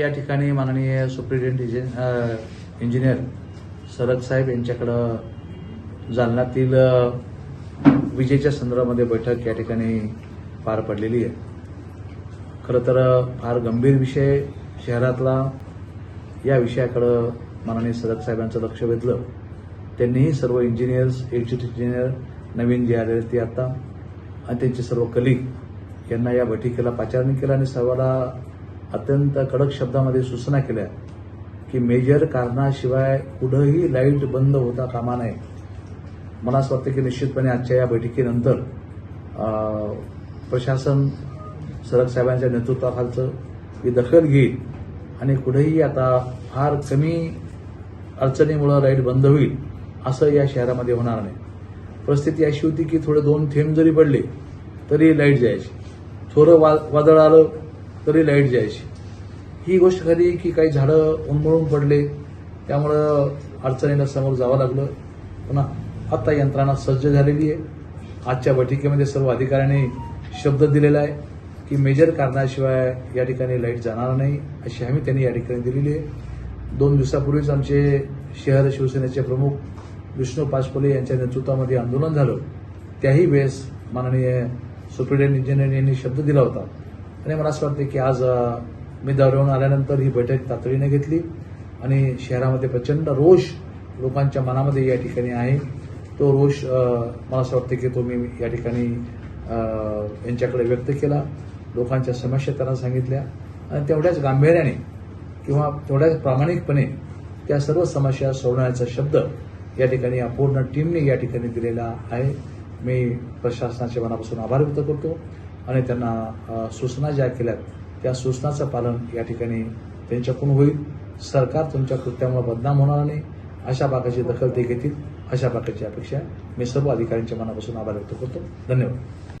या ठिकाणी माननीय सुप्रिटेंडेंट इंजिनियर सरद साहेब यांच्याकडं जालन्यातील विजेच्या संदर्भामध्ये बैठक या ठिकाणी पार पडलेली आहे. खरं तर फार गंभीर विषय शहरातला या विषयाकडं माननीय सरद साहेबांचं लक्ष वेधलं. त्यांनीही सर्व इंजिनियर्स एक्झिक्युटिव्ह इंजिनियर नवीन जे आलेले ते आता आणि त्यांचे सर्व कलिग यांना या बैठकीला पाचारणी केलं आणि सर्वाला अत्यंत कडक शब्दामध्ये सूचना केल्या की मेजर कारणाशिवाय कुठंही लाइट बंद होता कामा नये. मला असं वाटतं की निश्चितपणे आजच्या या बैठकीनंतर प्रशासन सरक साहेबांच्या नेतृत्वाखालचं ही दखल घेईल आणि कुठेही आता फार कमी अडचणीमुळं लाइट बंद होईल असं या शहरामध्ये होणार नाही. परिस्थिती अशी होती की थोडे दोन थेंब जरी पडले तरी लाइट जायची. थोडं वा वादळ आलं तरी लाइट जायची. ही गोष्ट खरी की काही झाडं उन्मळून पडले त्यामुळं अडचणीला समोर जावं लागलं. पुन्हा आता यंत्रणा सज्ज झालेली आहे. आजच्या बैठकीमध्ये सर्व अधिकाऱ्यांनी शब्द दिलेला आहे की मेजर कारणाशिवाय या ठिकाणी लाइट जाणार नाही अशी हमी त्यांनी या ठिकाणी दिलेली आहे. दोन दिवसापूर्वीच आमचे शहर शिवसेनेचे प्रमुख विष्णू पाचपले यांच्या नेतृत्वामध्ये आंदोलन झालं. त्याही वेळेस माननीय सुप्रिटेंडेंट इंजिनियर यांनी शब्द दिला होता. आणि मला असं वाटतं की आज मी दौऱ्यावरून आल्यानंतर ही बैठक तातडीने घेतली आणि शहरामध्ये प्रचंड रोष लोकांच्या मनामध्ये या ठिकाणी आहे. तो रोष मला असं वाटतं की तो मी या ठिकाणी यांच्याकडे व्यक्त केला लोकांच्या समस्या त्यांना सांगितल्या आणि तेवढ्याच गांभीर्याने किंवा तेवढ्याच प्रामाणिकपणे त्या सर्व समस्या सोडवण्याचा शब्द या ठिकाणी अपूर्ण टीमने या ठिकाणी दिलेला आहे. मी प्रशासनाच्या मनापासून आभार व्यक्त करतो. आणि त्यांना सूचना ज्या केल्यात त्या सूचनाचं पालन या ठिकाणी त्यांच्याकडून होईल. सरकार तुमच्या कृत्यामुळे बदनाम होणार नाही. अशा भागाची दखल ते घेतील. अशा प्रकारची अपेक्षा मी सर्व अधिकाऱ्यांच्या मनापासून आभार व्यक्त करतो. धन्यवाद.